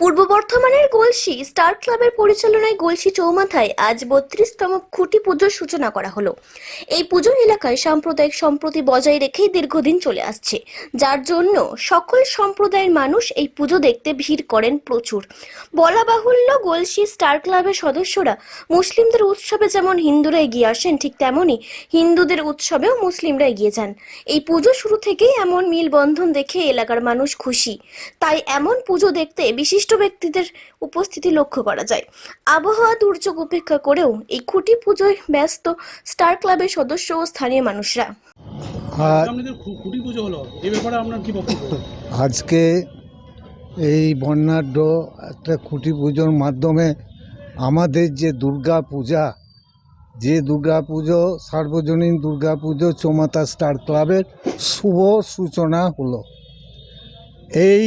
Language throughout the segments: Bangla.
পূর্ব বর্ধমানের গলসি স্টার ক্লাবের পরিচালনায় গলসি চৌমাথায় আজ বত্রিশতম খুঁটি পুজোর সূচনা করা হলো। এই পুজো এলাকায় সাম্প্রদায়িক সম্প্রতি বজায় রেখেই দীর্ঘদিন চলে আসছে। যার জন্য সকল সম্প্রদায়ের মানুষ এই পুজো দেখতে ভিড় করেন প্রচুর। বলা বাহুল্য, গলসি স্টার ক্লাবের সদস্যরা মুসলিমদের উৎসবে যেমন হিন্দুরা এগিয়ে আসেন, ঠিক তেমনই হিন্দুদের উৎসবেও মুসলিমরা এগিয়ে যান। এই পুজো শুরু থেকেই এমন মিলবন্ধন দেখে এলাকার মানুষ খুশি। তাই এমন পুজো দেখতে বিশিষ্ট ব্যক্তিদের উপস্থিতি লক্ষ্য করা যায়। আবহাওয়া দুর্যোগ উপেক্ষা করেও এই খুঁটি পুজোয় ব্যস্ত স্টার ক্লাবের সদস্য ও স্থানীয় মানুষরা। আর আপনাদের খু- খুঁটি পুজো হলো। এই ব্যাপারে আপনার কি বক্তব্য? আজকে এই বর্ণাঢ্য একটা খুঁটি পুজোর মাধ্যমে আমাদের যে দুর্গা পূজা যে দুর্গা পুজো সার্বজনীন দুর্গা পুজো চৌমাতা স্টার ক্লাবের শুভ সূচনা হলো। এই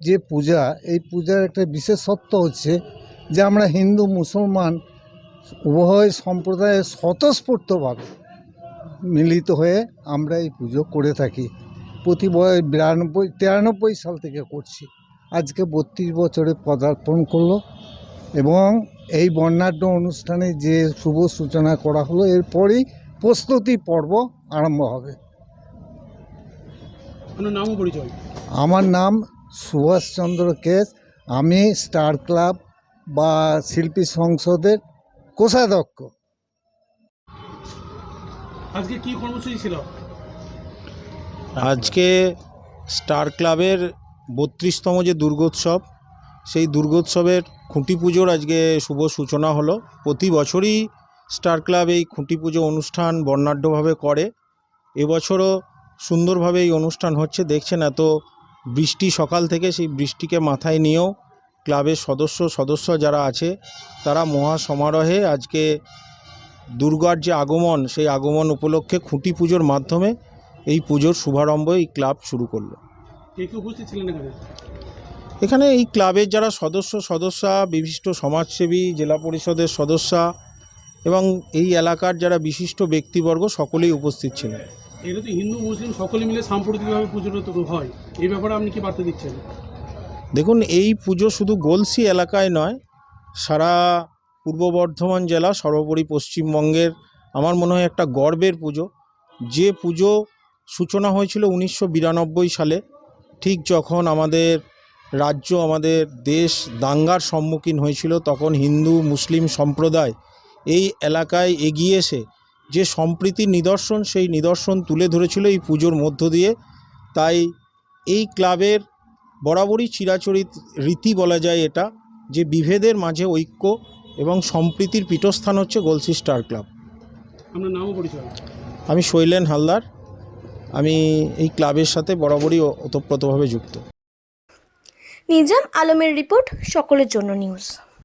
যে পূজা এই পূজার একটা বিশেষত্ব হচ্ছে যে আমরা হিন্দু মুসলমান উভয় সম্প্রদায়ের স্বতঃস্ফূর্তভাবে মিলিত হয়ে আমরা এই পুজো করে থাকি। প্রতি বিরানব্বই তিরানব্বই সাল থেকে করছি। আজকে বত্রিশ বছরে পদার্পণ করল এবং এই বর্ণাঢ্য অনুষ্ঠানে যে শুভ সূচনা করা হলো এরপরেই প্রস্তুতি পর্ব আরম্ভ হবে। নামও পরিচয়? আমার নাম সুভাষচন্দ্র কেস আমি স্টার ক্লাব বা শিল্পী সংসদের কোষাধ্যক্ষ। আজকে কি কর্মসূচি ছিল? আজকে স্টার ক্লাবের বত্রিশতম যে দুর্গোৎসব সেই দুর্গোৎসবের খুঁটি পুজোর আজকে শুভ সূচনা হলো। প্রতি বছরই স্টার ক্লাব এই খুঁটি পুজো অনুষ্ঠান বর্ণাঢ্যভাবে করে। এবছরও সুন্দরভাবে এই অনুষ্ঠান হচ্ছে। দেখছেন এত বৃষ্টি সকাল থেকে সেই বৃষ্টিকে মাথায় নিয়েও ক্লাবের সদস্য সদস্য যারা আছে তারা মহা সমারোহে আজকে দুর্গার যে আগমন সেই আগমন উপলক্ষে খুঁটি পুজোর মাধ্যমে এই পুজোর শুভারম্ভ এই ক্লাব শুরু করল। কে কে উপস্থিত ছিলেন এখানে? এখানে এই ক্লাবের যারা সদস্য সদস্যা বিশিষ্ট সমাজসেবী জেলা পরিষদের সদস্যা এবং এই এলাকার যারা বিশিষ্ট ব্যক্তিবর্গ সকলেই উপস্থিত ছিলেন। এটা তো হিন্দু, মুসলিম সকলে মিলে সাম্প্রতিকভাবে পুজোটা তো হয়, এই ব্যাপারে আপনি কি বার্তা দিচ্ছেন? দেখুন, এই পুজো শুধু গোলসি এলাকায় নয়, সারা পূর্ব বর্ধমান জেলা, সর্বোপরি পশ্চিমবঙ্গের আমার মনে হয় একটা গর্বের পুজো। যে পুজো সূচনা হয়েছিল উনিশশো বিরানব্বই সালে, ঠিক যখন আমাদের রাজ্য, আমাদের দেশ দাঙ্গার সম্মুখীন হয়েছিল, তখন হিন্দু, মুসলিম সম্প্রদায় এই এলাকায় এগিয়ে এসে যে সম্প্রীতির নিদর্শন সেই নিদর্শন তুলে ধরেছিল এই পুজোর মধ্য দিয়ে। তাই এই ক্লাবের বরাবরই চিরাচরিত রীতি বলা যায় এটা যে বিভেদের মাঝে ঐক্য এবং সম্প্রীতির পীঠস্থান হচ্ছে গোলসি স্টার ক্লাব। আপনার নামও পরিচয়? আমি শৈলেন হালদার। আমি এই ক্লাবের সাথে বরাবরই ওতপ্রোতভাবে যুক্ত। নিজাম আলমের রিপোর্ট সকলের জন্য নিউজ।